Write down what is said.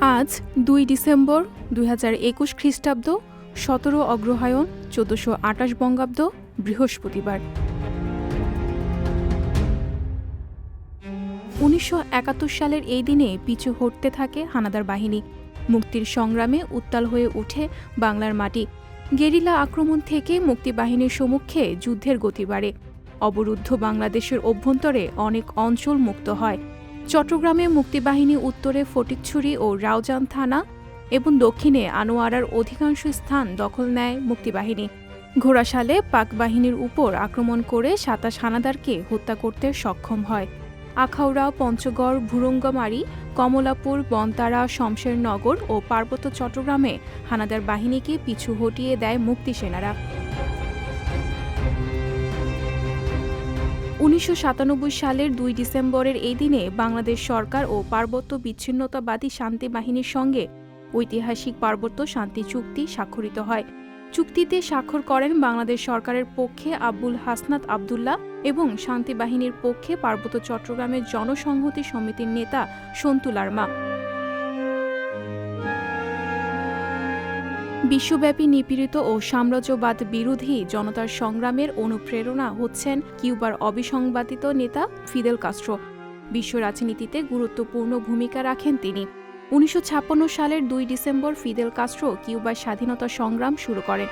আজ দুই ডিসেম্বর দুই হাজার একুশ খ্রিস্টাব্দ, সতেরো অগ্রহায়ণ, চোদ্দশো আটাশ বঙ্গাব্দ, বৃহস্পতিবার। উনিশশো একাত্তর সালের এই দিনে পিছু হটতে থাকে হানাদার বাহিনী। মুক্তির সংগ্রামে উত্তাল হয়ে ওঠে বাংলার মাটি। গেরিলা আক্রমণ থেকে মুক্তিবাহিনীর সম্মুখে যুদ্ধের গতি বাড়ে। অবরুদ্ধ বাংলাদেশের অভ্যন্তরে অনেক অঞ্চল মুক্ত হয়। চট্টগ্রামে মুক্তিবাহিনী উত্তরে ফটিকছড়ি ও রাউজান থানা এবং দক্ষিণে আনোয়ারার অধিকাংশ স্থান দখল নেয় মুক্তিবাহিনী। ঘোড়াশালে পাক বাহিনীর উপর আক্রমণ করে সাতাশ হানাদারকে হত্যা করতে সক্ষম হয়। আখাউড়া, পঞ্চগড়, ভুরঙ্গমারি, কমলাপুর, বনতারা, শমশেরনগর ও পার্বত্য চট্টগ্রামে হানাদার বাহিনীকে পিছু হটিয়ে দেয় মুক্তিসেনারা উনিশশো সাতানব্বই সালের দুই ডিসেম্বরের এই দিনে বাংলাদেশ সরকার ও পার্বত্য বিচ্ছিন্নতাবাদী শান্তি বাহিনীর সঙ্গে ঐতিহাসিক পার্বত্য শান্তি চুক্তি স্বাক্ষরিত হয়। চুক্তিতে স্বাক্ষর করেন বাংলাদেশ সরকারের পক্ষে আব্দুল হাসনাত আবদুল্লাহ এবং শান্তি বাহিনীর পক্ষে পার্বত্য চট্টগ্রামের জনসংহতি সমিতির নেতা সন্তু লারমা। বিশ্বব্যাপী নিপীড়িত ও সাম্রাজ্যবাদ বিরোধী জনতার সংগ্রামের অনুপ্রেরণা হচ্ছেন কিউবার অবিসংবাদিত নেতা ফিদেল কাস্ট্রো। বিশ্ব রাজনীতিতে গুরুত্বপূর্ণ ভূমিকা রাখেন তিনি। উনিশশো ছাপ্পান্ন সালের দুই ডিসেম্বর ফিদেল কাস্ট্রো কিউবার স্বাধীনতা সংগ্রাম শুরু করেন।